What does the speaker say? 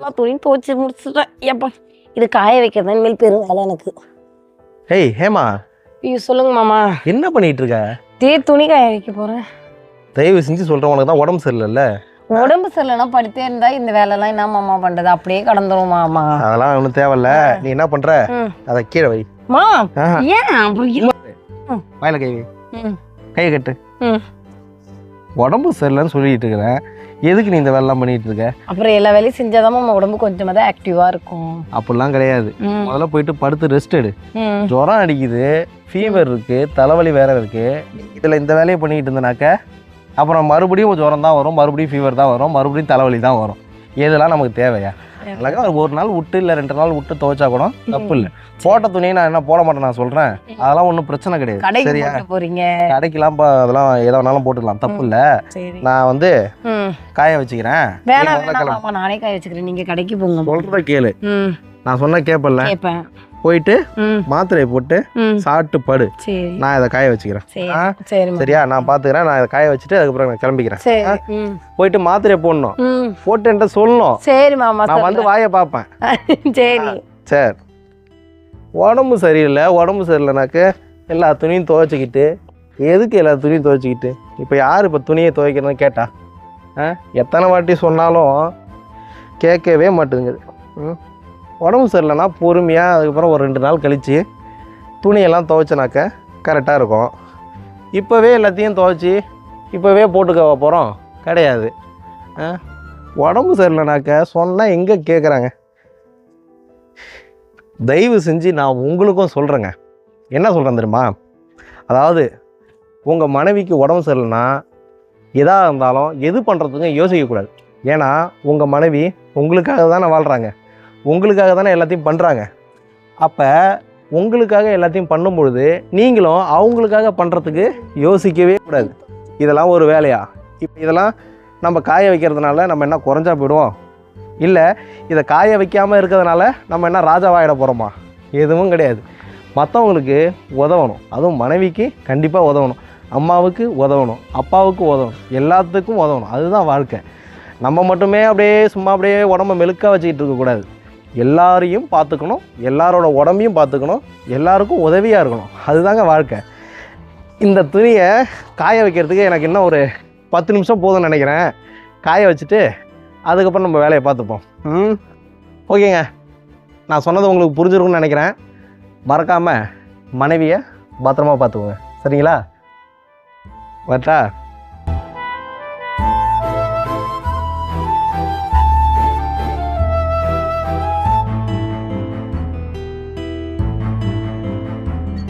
நான் துணி துவச்சி முடிச்சுட்டேன் எப்பா இது காய வைக்கிறது இனிமேல் பெரும் வேலை எனக்கு. ஏய் ஹேமா. ஐயோ சொல்லுங்க மாமா. என்ன பண்ணிட்டு இருக்க தே துணி காய வைக்க போறேன். தயவு செஞ்சு சொல்றேன் உனக்கு தான் உடம்பு சரியில்லைல்ல? உடம்பு சரியில்லைன்னா படுத்தே இருந்தா இந்த வேலைலாம் என்ன மாமா பண்றது? அப்படியே கடந்துரும் மாமா. அதெல்லாம் ஒன்றும் தேவையில்ல. நீ என்ன பண்ற. அதை கீழே வை. மா. ஏன்? அப்படி. வாயில கை வை. கையை கட்டு. உடம்பு சரியில்லைன்னு சொல்லிட்டு இருக்கிறேன் எதுக்கு நீ இந்த வேலைலாம் பண்ணிட்டு இருக்க? அப்புறம் எல்லா வேலையும் செஞ்சாதான் நம்ம உடம்பு கொஞ்சமா தான் ஆக்டிவா இருக்கும். அப்படிலாம் கிடையாது. முதல்ல போயிட்டு படுத்து ரெஸ்ட் எடு. ஜுரம் அடிக்குது ஃபீவர் இருக்கு தலைவலி வேற இருக்கு. இதில் இந்த வேலையை பண்ணிக்கிட்டு இருந்தனாக்க அப்புறம் மறுபடியும் ஜுரம் தான் வரும் மறுபடியும் ஃபீவர் தான் வரும் மறுபடியும் தலைவலி தான் வரும். இதெல்லாம் நமக்கு தேவையா? அழகா ஒரு ஒரு நாள் விட்டு இல்லை ரெண்டு நாள் விட்டு துவைச்சா கூட தப்பு இல்லை. போட்ட துணியை நான் என்ன போட மாட்டேன் நான் சொல்கிறேன் அதெல்லாம் ஒன்றும் பிரச்சனை கிடையாது. சரியா? போட்டு போறீங்க. கடைக்கெல்லாம் அதெல்லாம் எதை வேணாலும் போட்டுக்கலாம் தப்பு இல்லை. நான் வந்து காய வச்சுக்கிறேன். வேணாம் நானே காய வச்சுக்கிறேன். நீங்க கடைக்கு போங்க. சொல்கிறத கேளு. நான் சொன்ன கேப்பல்ல. கேட்பேன் போயிட்டு மாத்திரையை போட்டு சாப்பிட்டு படு. நான் இதை காய வச்சுக்கிறேன். சரியா? நான் பார்த்துக்கிறேன் நான் இதை காய வச்சுட்டு அதுக்கப்புறம் நான் கிளம்பிக்கிறேன். போயிட்டு மாத்திரையை போடணும். ம். போட்டு என்கிட்ட சொல்லணும். சரி மாமா நான் வந்து வாயை பார்ப்பேன். சரி. சரி. உடம்பு சரியில்லை. உடம்பு சரியில்லைனாக்க எல்லா துணியும் துவைச்சிக்கிட்டு எதுக்கு எல்லா துணியும் துவைச்சிக்கிட்டு? இப்போ யார் இப்போ துணியை துவைக்கிறதுன்னு கேட்டா? எத்தனை வாட்டி சொன்னாலும் கேட்கவே மாட்டேங்குது. ம்? உடம்பு சரியில்லைனா பொறுமையாக அதுக்கப்புறம் ஒரு ரெண்டு நாள் கழித்து துணியெல்லாம் துவைச்சனாக்க கரெக்டாக இருக்கும். இப்போவே எல்லாத்தையும் துவைச்சி இப்போவே போட்டுக்க போகிறோம் கிடையாது. உடம்பு சரியில்லைனாக்க சொன்னால் எங்கே கேட்குறாங்க தயவு செஞ்சு நான் உங்களுக்கும் சொல்கிறேங்க என்ன சொல்கிறேன் தெரியுமா? அதாவது உங்கள் மனைவிக்கு உடம்பு சரியில்லைன்னா எதாக இருந்தாலும் எது பண்ணுறதுக்கும் யோசிக்கக்கூடாது. ஏன்னா உங்கள் மனைவி உங்களுக்காக தானே வாழ்கிறாங்க உங்களுக்காக தானே எல்லாத்தையும் பண்ணுறாங்க அப்போ உங்களுக்காக எல்லாத்தையும் பண்ணும் பொழுது நீங்களும் அவங்களுக்காக பண்ணுறதுக்கு யோசிக்கவே கூடாது. இதெல்லாம் ஒரு வேலையா? இப்போ இதெல்லாம் நம்ம காய வைக்கிறதுனால நம்ம என்ன குறைஞ்சா போயிடுவோம்? இல்லை இதை காய வைக்காமல் இருக்கிறதுனால நம்ம என்ன ராஜாவாயிட போகிறோமா எதுவும் கிடையாது. மற்றவங்களுக்கு உதவணும். அதுவும் மனைவிக்கு கண்டிப்பாக உதவணும். அம்மாவுக்கு உதவணும். அப்பாவுக்கு உதவணும். எல்லாத்துக்கும் உதவணும். அதுதான் வாழ்க்கை. நம்ம மட்டுமே அப்படியே சும்மா அப்படியே உடம்ப மெழுக்காக வச்சுக்கிட்டு இருக்கக்கூடாது. எல்லாரையும் பார்த்துக்கணும் எல்லாரோட உடம்பையும் பார்த்துக்கணும் எல்லாருக்கும் உதவியாக இருக்கணும். அதுதாங்க வாழ்க்கை. இந்த துணியை காய வைக்கிறதுக்கு எனக்கு இன்னும் ஒரு பத்து நிமிஷம் போதும்னு நினைக்கிறேன். காய வச்சுட்டு அதுக்கப்புறம் நம்ம வேலையை பார்த்துப்போம். ம்? ஓகேங்க. நான் சொன்னது உங்களுக்கு புரிஞ்சிருக்கும்னு நினைக்கிறேன். மறக்காமல் மனைவியை பத்திரமா பார்த்துக்கோங்க. சரிங்களா? வரட்டா?